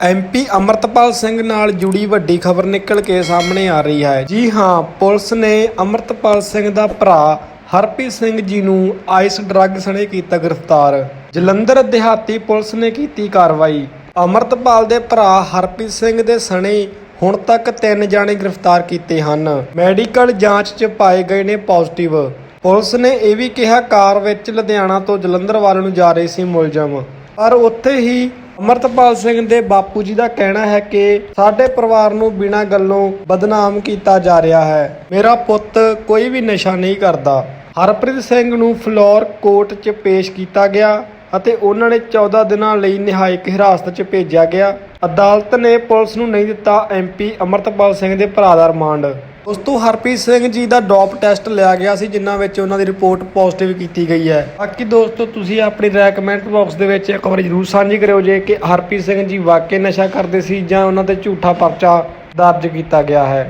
MP Amritpal Singh ਨਾਲ ਜੁੜੀ ਵੱਡੀ ਖਬਰ ਨਿਕਲ ਕੇ ਸਾਹਮਣੇ ਆ ਰਹੀ ਹੈ। ਜੀ ਹਾਂ, ਪੁਲਿਸ ਨੇ ਅਮਰਤਪਾਲ ਸਿੰਘ ਦਾ ਭਰਾ ਹਰਪ੍ਰੀਤ ਸਿੰਘ ਜੀ ਨੂੰ ਆਈਸ ਡਰੱਗ ਸਣੇ ਕੀਤਾ ਗ੍ਰਿਫਤਾਰ। ਜਲੰਧਰ ਦਿਹਾਤੀ ਪੁਲਿਸ ਨੇ ਕੀਤੀ ਕਾਰਵਾਈ। ਅਮਰਤਪਾਲ ਦੇ ਭਰਾ ਹਰਪ੍ਰੀਤ ਸਿੰਘ ਦੇ ਸਣੇ ਹੁਣ ਤੱਕ ਤਿੰਨ ਜਾਣੇ ਗ੍ਰਿਫਤਾਰ ਕੀਤੇ ਹਨ। ਮੈਡੀਕਲ ਜਾਂਚ 'ਚ ਪਾਏ ਗਏ ਨੇ ਪੋਜ਼ਿਟਿਵ। ਪੁਲਿਸ ਨੇ ਇਹ ਵੀ ਕਿਹਾ, ਕਾਰ ਵਿੱਚ ਲੁਧਿਆਣਾ ਤੋਂ ਜਲੰਧਰ ਵੱਲ ਨੂੰ ਜਾ ਰਹੇ ਸੀ ਮੁਲਜ਼ਮ। ਪਰ ਉੱਥੇ ਹੀ ਅਮਰਤਪਾਲ ਸਿੰਘ ਦੇ ਬਾਪੂ ਜੀ ਦਾ ਕਹਿਣਾ ਹੈ ਕਿ ਸਾਡੇ ਪਰਿਵਾਰ ਨੂੰ ਬਿਨਾਂ ਗੱਲੋਂ ਬਦਨਾਮ ਕੀਤਾ ਜਾ ਰਿਹਾ ਹੈ। ਮੇਰਾ ਪੁੱਤ ਕੋਈ ਵੀ ਨਸ਼ਾ ਨਹੀਂ ਕਰਦਾ। ਹਰਪ੍ਰੀਤ ਸਿੰਘ ਨੂੰ ਫਲੋਰ ਕੋਰਟ 'ਚ ਪੇਸ਼ ਕੀਤਾ ਗਿਆ ਅਤੇ ਉਹਨਾਂ ਨੇ 14 ਦਿਨਾਂ ਲਈ ਨਿਹਾਇਕ ਹਿਰਾਸਤ 'ਚ ਭੇਜਿਆ ਗਿਆ। ਅਦਾਲਤ ਨੇ ਪੁਲਿਸ ਨੂੰ ਨਹੀਂ ਦਿੱਤਾ ਐਮਪੀ ਅਮਰਤਪਾਲ ਸਿੰਘ ਦੇ ਭਰਾ ਦਾ ਰਿਮਾਂਡ। ਦੋਸਤੋ, ਹਰਪ੍ਰੀਤ ਸਿੰਘ ਜੀ ਦਾ ਡੋਪ ਟੈਸਟ ਲਿਆ ਗਿਆ ਸੀ, ਜਿਨ੍ਹਾਂ ਵਿੱਚ ਉਹਨਾਂ ਦੀ ਰਿਪੋਰਟ ਪੋਜ਼ਿਟਿਵ ਕੀਤੀ ਗਈ ਹੈ। ਬਾਕੀ ਦੋਸਤੋ, ਤੁਸੀਂ ਆਪਣੀ ਰਾਏ ਕਮੈਂਟ ਬਾਕਸ ਦੇ ਵਿੱਚ ਇੱਕ ਵਾਰ ਜਰੂਰ ਸਾਂਝੀ ਕਰਿਓ ਜੇ ਕਿ ਹਰਪ੍ਰੀਤ ਸਿੰਘ ਜੀ ਵਾਕਈ ਨਸ਼ਾ ਕਰਦੇ ਸੀ ਜਾਂ ਉਹਨਾਂ ਤੇ ਝੂਠਾ ਪਰਚਾ ਦਰਜ ਕੀਤਾ ਗਿਆ ਹੈ।